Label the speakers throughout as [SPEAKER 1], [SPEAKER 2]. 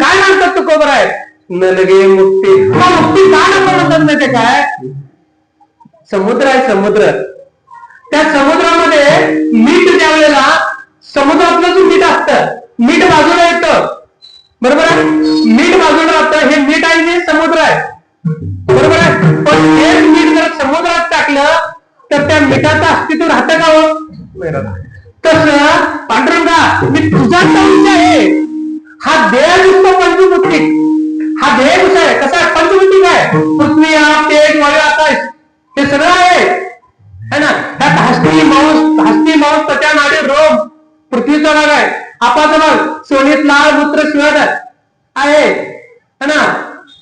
[SPEAKER 1] काय म्हणतात तुकोबर आहे नलगे मुक्ती हा मुक्ती का नको म्हणतात माहितीये काय? समुद्र आहे समुद्र. त्या समुद्रामध्ये मीठ त्या वेळेला समुद्रातलं जो मीठ असतं मीठ बाजूला येतं बरोबर आहे? मीठ बाजूला राहतं हे मीठ आहे हे समुद्र आहे. बरोबर आहे? पण हे मीठ जर समुद्रात टाकलं तर त्या मिठाचं अस्तित्व राहतं का हो? तस पांडुरंगा मी तुझा आहे. हा देहयुक्त पंचभूती हा देह कसा आहे? कसा आहे? पंचभूती काय? पृथ्वी आप तेज वायू आकाश. हे सगळं आहे. है ना? त्यात हस्ती मांस हस्ती मांस त्वचा नाडी रोम पृथ्वीचा भाग आहे. आपाचा भाग सोनीत लाल मूत्र शिवाय आहे. है ना?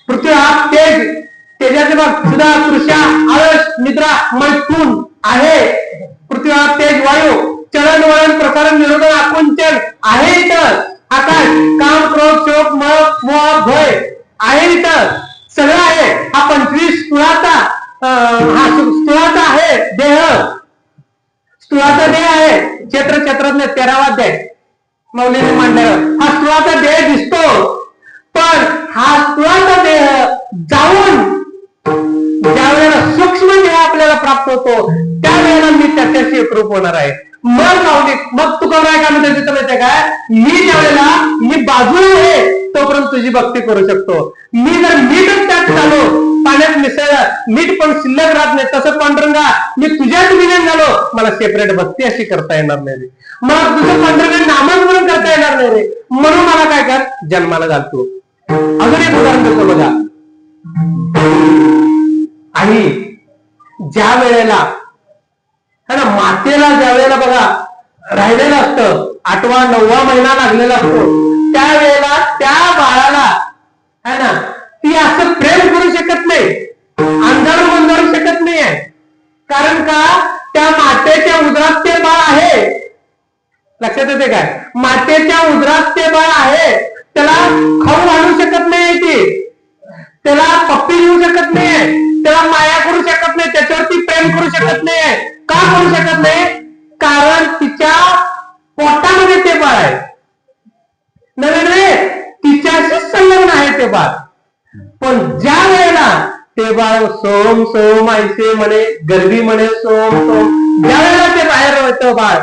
[SPEAKER 1] पृथ्वी हा तेज. तेजाचे भाग सुधा तृषा आळस निद्रा मैथून आहे. पृथ्वी हा तेज वायू. चलन वळण प्रसारण निरोधन आकुंचन आहे. इथं सगळं आहे. हा पंचवीस स्थुळाचा हा स्थुळाचा आहे देह. स्थुळाचा देह आहे. क्षेत्र क्षेत्रातले तेरावा अध्याय मौलीने मांडल्यावर हा स्थुळाचा देह दिसतो. पण हा स्थुळाचा देह जाऊन ज्या वेळेला सूक्ष्म देह आपल्याला प्राप्त होतो त्यावेळेला मी त्याच्याशी एकरूप होणार आहे. मग माऊली मग तू काय काय म्हणते तिथं माहितीये काय मी ज्या वेळेला मी बाजूला आहे तुझी भक्ती करू शकतो. मी जर मीठच त्यात झालो पाण्यात मिसळलं मीठ पण शिल्लक राहत नाही तसं पांढरंगा मी तुझ्याच विलीन झालो मला सेपरेट भक्ती अशी करता येणार नाही रे. मला तुझं पांढरंगा नामस्मरण करता येणार नाही रे. म्हणून मला काय कर जन्माला घालतो अजून एक उदाहरण देतो बघा. आणि ज्या वेळेला है ना मातेला ज्या वेळेला बघा राहिलेलं असतं आठवा नववा महिना लागलेला असतो त्यावेळेला त्या बाळाला. है ना? ती असं प्रेम करू शकत नाही. अंधार बंधारू शकत नाहीये. कारण का? त्या मातेच्या उदरात ते बाळ आहे. लक्षात येते काय? मातेच्या उदरात ते बाळ आहे. त्याला खाऊ घालू शकत नाही ती. त्याला पप्पी घेऊ शकत नाहीये. त्याला माया करू शकत नाही. त्याच्यावरती प्रेम करू शकत नाहीये. का करू शकत नाही? ते बाळ पण ज्या वेळेला ते बाळ सोम सोम ऐसे म्हणे गर्भी म्हणे सोम सोम ज्या वेळेला ते बाहेर येतं बाळ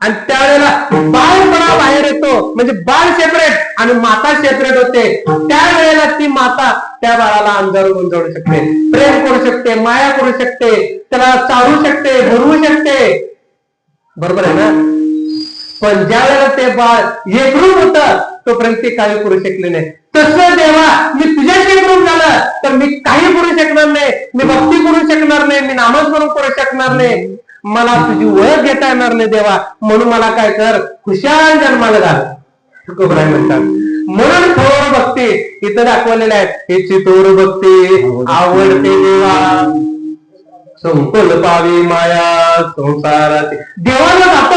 [SPEAKER 1] आणि त्यावेळेला बाळपणा बाहेर येतो म्हणजे बाळ सेपरेट आणि माता सेपरेट होते त्यावेळेला ती माता त्या बाळाला अंधार गुंजवू शकते प्रेम करू शकते माया करू शकते त्याला चालू शकते भरवू शकते. बरोबर आहे ना? पण ज्या वेळेला ते बाळ एकरूप होत तोपर्यंत ते काही करू शकले नाही. तसं देवा मी तुझ्याशी करून झालं तर मी काही करू शकणार नाही मी भक्ती करू शकणार नाही मी नामस्मरण करू शकणार नाही. मला तुझी ओळख घेता येणार नाही देवा. म्हणून मला काय कर खुशाल जन्माला घाल तुकोबराय म्हणतात. म्हणून थोर भक्ती इथं दाखवलेले आहे हे चितोर भक्ती आवडते देवा. संकुल पावी माया संसाराची. देवाला जातो.